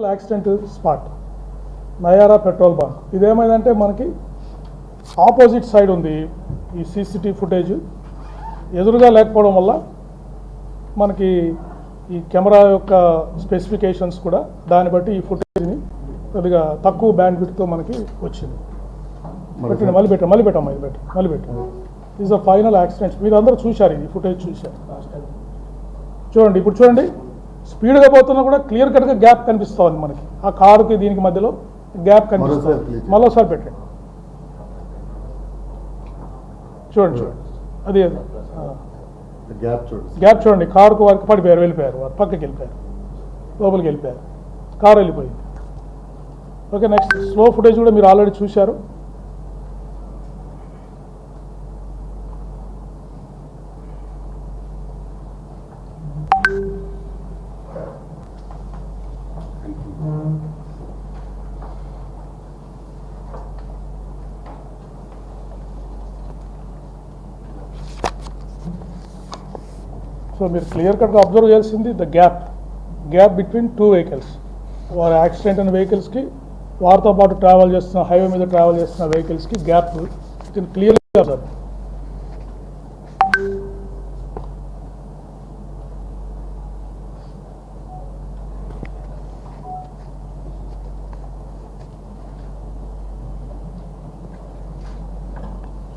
Accident spot Nayara petrol bunk ఇదేమైందంటే మనకి opposite side ఉంది ఈ సీసీటీవీ ఫుటేజ్ ఎదురుగా లేకపోవడం వల్ల మనకి ఈ కెమెరా యొక్క స్పెసిఫికేషన్స్ కూడా దాన్ని బట్టి ఈ ఫుటేజ్ని కొద్దిగా తక్కువ బ్యాండ్ విడ్తో మనకి వచ్చింది. పెట్టండి మళ్ళీ పెట్టండి మళ్ళీ పెట్టమ్మా ఇది పెట్టండి మళ్ళీ పెట్టండి. ఈజ్ ద ఫైనల్ యాక్సిడెంట్ మీరు అందరూ చూశారు ఇది ఫుటేజ్ చూశారు. చూడండి ఇప్పుడు చూడండి. స్పీడ్గా పోతున్నా కూడా క్లియర్ కట్గా గ్యాప్ కనిపిస్తుంది మనకి. ఆ కారుకి దీనికి మధ్యలో గ్యాప్ కనిపిస్తుంది. మరోసారి పెట్టండి. చూడండి చూడండి. అది గ్యాప్ చూడండి. గ్యాప్ చూడండి. కారుకు వారికి పడిపోయారు వెళ్ళిపోయారు. వారు పక్కకి వెళ్ళిపోయారు. లోపలికి వెళ్ళిపోయారు. కారు వెళ్ళిపోయింది. ఓకే నెక్స్ట్ స్లో ఫుటేజ్ కూడా మీరు ఆల్రెడీ చూశారు. సో మీరు క్లియర్ కట్గా అబ్జర్వ్ చేయాల్సింది the gap. Gap between two vehicles. వారు యాక్సిడెంట్ అయిన వెహికల్స్కి వారితో పాటు ట్రావెల్ చేస్తున్న హైవే మీద ట్రావెల్ చేస్తున్న వెహికల్స్కి గ్యాప్ ఇట్ క్లియర్గా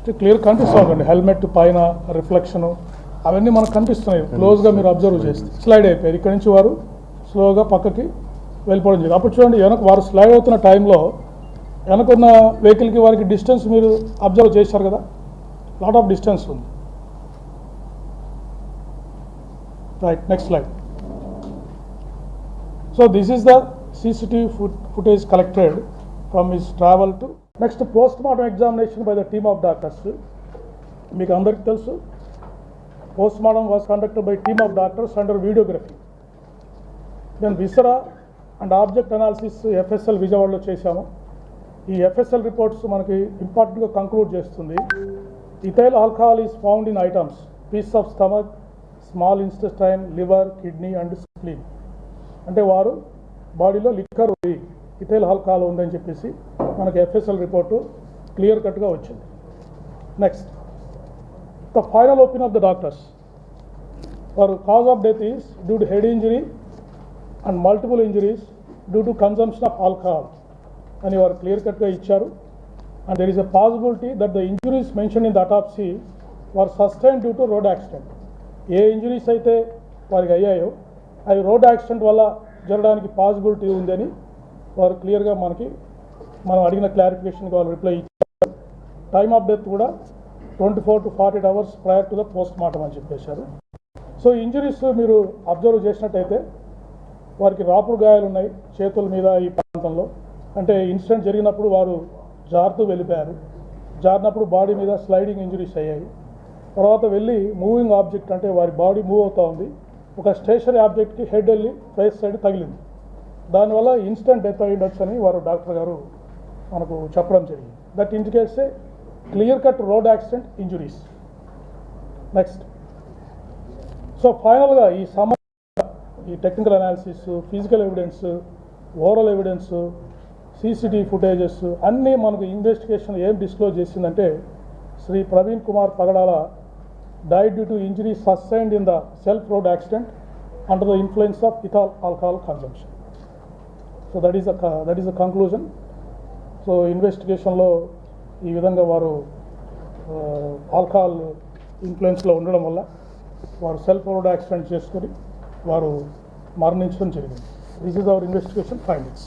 అబ్జర్వ్ క్లియర్ కనిపిస్తుంది హెల్మెట్ పైన రిఫ్లెక్షను. అవన్నీ మనకు కనిపిస్తున్నాయి. క్లోజ్గా మీరు అబ్జర్వ్ చేస్తే. స్లైడ్ అయిపోయారు ఇక్కడి నుంచి వారు స్లోగా పక్కకి వెళ్ళిపోవడం జరిగింది. అప్పుడు చూడండి వెనక వారు స్లైడ్ అవుతున్న టైంలో వెనకున్న వెహికల్కి వారికి డిస్టెన్స్ మీరు అబ్జర్వ్ చేశారు కదా? లాట్ ఆఫ్ డిస్టెన్స్ ఉంది. Right next slide so this is the CCTV foot footage collected from his travel to next post mortem examination by the team of doctors మీకు అందరికీ తెలుసు. Post mortem was conducted by team of doctors under videography then viscera and object analysis FSL విజయవాడలో చేశాము. ఈ FSL reports మనకి ఇంపార్టెంట్గా conclude చేస్తుంది. Ethyl alcohol is found in items piece of stomach small intestine liver kidney and spleen అంటే వారు బాడీలో liquor ఉంది ఇథైల్ ఆల్కహాల్ ఉందని చెప్పేసి మనకి ఎఫ్ఎస్ఎల్ రిపోర్టు క్లియర్ కట్గా వచ్చింది. Next the final opinion of the doctors for cause of death is due to head injury and multiple injuries due to consumption of alcohol అని వారు క్లియర్ కట్గా ఇచ్చారు. And there is a possibility that the injuries mention in the autopsy were sustain due to road accident A injuries అయితే వారికి అయ్యాయో అవి road accident వల్ల జరగడానికి పాసిబిలిటీ ఉందని వారు క్లియర్గా మనకి మనం అడిగిన క్లారిఫికేషన్కి వాళ్ళు రిప్లై ఇచ్చారు. టైమ్ ఆఫ్ డెత్ కూడా twenty four to forty eight hours prior to the post mortem అని చెప్పేశారు. సో ఇంజరీస్ మీరు అబ్జర్వ్ చేసినట్టయితే వారికి రాపుడు గాయాలు ఉన్నాయి చేతుల మీద ఈ ప్రాంతంలో. అంటే ఇన్సిడెంట్ జరిగినప్పుడు వారు జారుతూ వెళ్ళిపోయారు. జారినప్పుడు బాడీ మీద స్లైడింగ్ ఇంజరీస్ అయ్యాయి. తర్వాత వెళ్ళి మూవింగ్ ఆబ్జెక్ట్ అంటే వారి బాడీ మూవ్ అవుతూ ఉంది. ఒక స్టేషనరీ ఆబ్జెక్ట్కి హెడ్ వెళ్ళి ఫేస్ సైడ్ తగిలింది. దానివల్ల ఇన్స్టెంట్ డెత్ అయి ఉండొచ్చు అని వారు డాక్టర్ గారు మనకు చెప్పడం జరిగింది. That indicates a clear cut road accident injuries next so ఫైనల్గా ఈ సమ ఈ technical analysis physical evidence oral evidence CCTV footages అన్నీ మనకు ఇన్వెస్టిగేషన్ ఏం డిస్క్లోజ్ చేసిందంటే Shri Praveen Kumar Pagadala died due to injury sustained in the self road accident under the influence of ethyl alcohol consumption so that is that is the conclusion so ఇన్వెస్టిగేషన్లో ఈ విధంగా వారు alcohol ఇన్ఫ్లుయెన్స్లో ఉండడం వల్ల వారు self road accident చేసుకొని వారు మరణించడం జరిగింది. This is our investigation findings